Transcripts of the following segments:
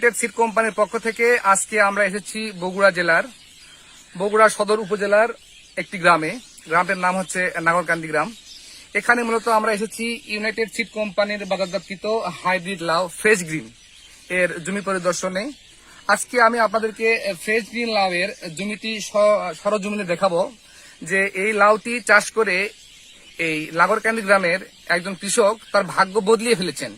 United seed কোম্পানির পক্ষ থেকে আজকে আমরা এসেছি বগুড়া জেলার, বগুড়া সদর উপজেলার একটি গ্রামে। গ্রামের নাম হচ্ছে নাগরকান্দি গ্রাম। এখানে মূলত আমরা এসেছি ইউনাইটেড সিড কোম্পানির বাজারজাতকৃত হাইব্রিড লাউ ফ্রেশ গ্রিন এর জমি পরিদর্শনে। আজকে আমি আপনাদেরকে ফ্রেশ গ্রিন লাউয়ের জমিটি স- সরজমিনে দেখাবো যে এই লাউটি চাষ করে এই লাগরকান্দি গ্রামের একজন কৃষক তার ভাগ্য বদলিয়ে ফেলেছেন।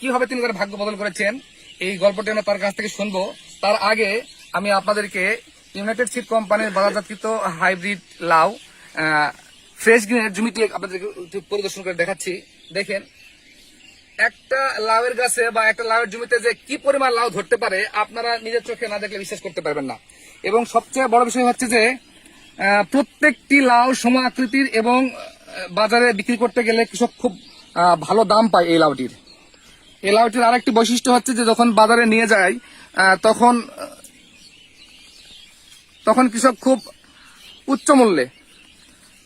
কীভাবে তিনি তার ভাগ্য বদল করেছেন? এই গল্পটি আমরা তার কাছ থেকে শুনব। তার আগে আমি আপনাদেরকে ইউনাইটেড সিড কোম্পানির বাজারজাতকৃত হাইব্রিড লাউ ফ্রেশ গ্রিনের জমিটি আপনাদেরকে পরিদর্শন করে দেখাচ্ছি। দেখেন, একটা লাউয়ের গাছে বা একটা লাউয়ের জমিতে যে কি পরিমাণ লাউ ধরতে পারে, আপনারা নিজের চোখে না দেখলে বিশ্বাস করতে পারবেন না। এবং সবচেয়ে বড় বিষয় হচ্ছে যে প্রত্যেকটি লাউ সম আকৃতির এবং বাজারে বিক্রি করতে গেলে কৃষক খুব ভালো দাম পায় এই লাউটির। এই লাউটির আরেকটি বৈশিষ্ট্য হচ্ছে যে যখন বাজারে নিয়ে যায় তখন তখন কৃষক খুব উচ্চ মূল্যে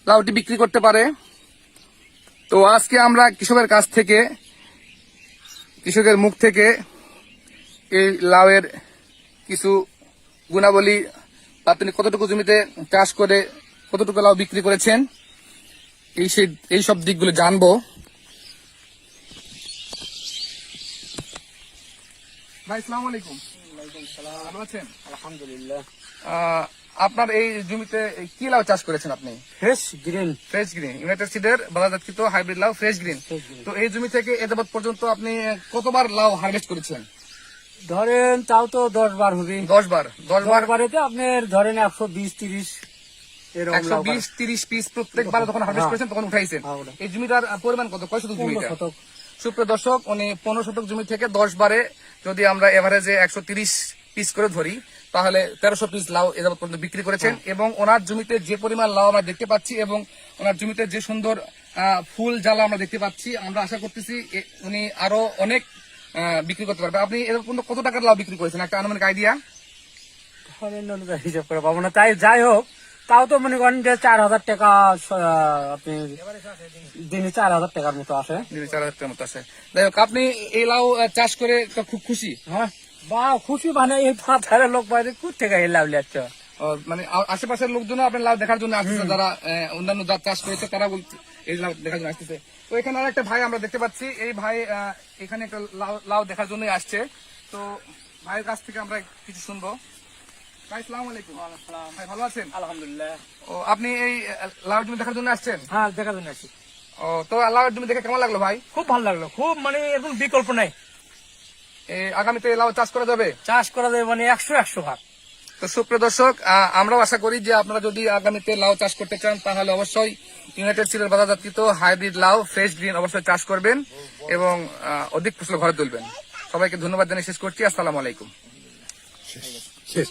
লাউটি বিক্রি করতে পারে। তো আজকে আমরা কৃষকের কাছ থেকে, কৃষকের মুখ থেকে এই লাউয়ের কিছু গুণাবলী বা তিনি কতটুকু জমিতে চাষ করে কতটুকু লাউ বিক্রি করেছেন, এই সেই এই সব দিকগুলো জানব। ভাই সালাম আলাইকুম। ভালো আছেন? আলহামদুলিল্লাহ। আপনার এই জমিতে কি লাউ চাষ করেছেন আপনি? Fresh green fresh green united সিডের বাজারজাতকৃত হাইব্রিড লাউ ফ্রেশ গ্রিন তো এই জমি থেকে পর্যন্ত আপনি কতবার লাউ হারভেস্ট করেছেন ধরেন তাও তো দশ বার হবে। দশ বার। দশ বার? বারেতে আপনার ধরেন একশো বিশ তিরিশ একশো বিশ তিরিশ পিস প্রত্যেকবার যখন হারভেস্ট হ্যাঁ। করেছেন তখন উঠাইছেন। হ্যাঁ, এই জমিটার পরিমাণ কত? কয় শতক জমি পনেরো শতক। সুপ্রিয় দর্শক উনি পনেরো শতক জমি থেকে দশ বারে যদি আমরা এভারেজে একশো তিরিশ পিস করে ধরি তাহলে তেরোশো পিস লাউ এ যাবৎ পর্যন্ত বিক্রি করেছেন এবং ওনার জমিতে যে পরিমাণ লাউ আমরা দেখতে পাচ্ছি এবং ওনার জমিতে যে সুন্দর ফুল জ্বালা আমরা দেখতে পাচ্ছি আমরা আশা করতেছি উনি আরও অনেক বিক্রি করতে পারবে। আপনি এর পর্যন্ত কত টাকার লাউ বিক্রি করেছেন? একটা আনুমানিক আইডিয়া হিসাব করে পাবো না। তাই যাই হোক তাও তো মনে করেন যে চার হাজার টাকা আপনি দিনে চার হাজার টাকার মতো আসে চার হাজার টাকার মতো আছে। যাই হোক আপনি এই লাউ চাষ করে তো খুব খুশি। হ্যাঁ। বা খুশি মানে এই পাথারে লোক বাইরে থেকে এই লাভ লিয়াচ্ছ মানে আশেপাশের লোকজন আপনার লাউ দেখার জন্য আসতেছে যারা অন্যান্য জাত চাষ করেছে তারা বলছে এই লাউ দেখার জন্য আসতেছে। তো এখানে আর একটা ভাই আমরা দেখতে পাচ্ছি। এই ভাই এখানে একটা লাউ লাউ দেখার জন্যই আসছে। তো ভাইয়ের কাছ থেকে আমরা কিছু শুনব। ভাই আলাইকুম। ভাই ভালো আছেন? আলহামদুলিল্লাহ। ও আপনি এই আহ, লাউ জমি দেখার জন্য আসছেন? হ্যাঁ দেখা জন্য আছি ও তো লাউ জমি দেখে কেমন লাগল ভাই? খুব ভালো লাগল। খুব মানে এরকম বিকল্প নাই। এ, আগামীতে লাউ চাষ করা যাবে? চাষ করা যায় মানে একশো একশো ভাগ। তো সুপ্রিয় দর্শক আহ, আমরাও আশা করি যে আপনারা যদি আগামীতে লাউ চাষ করতে চান তাহলে অবশ্যই ইউনাইটেড সিডের বাজারজাতকৃত হাইব্রিড লাউ ফ্রেশ গ্রিন অবশ্যই চাষ করবেন এবং অধিক ফসল ঘরে তুলবেন। সবাইকে ধন্যবাদ জানিয়ে শেষ করছি। আসসালামু আলাইকুম। শেষ।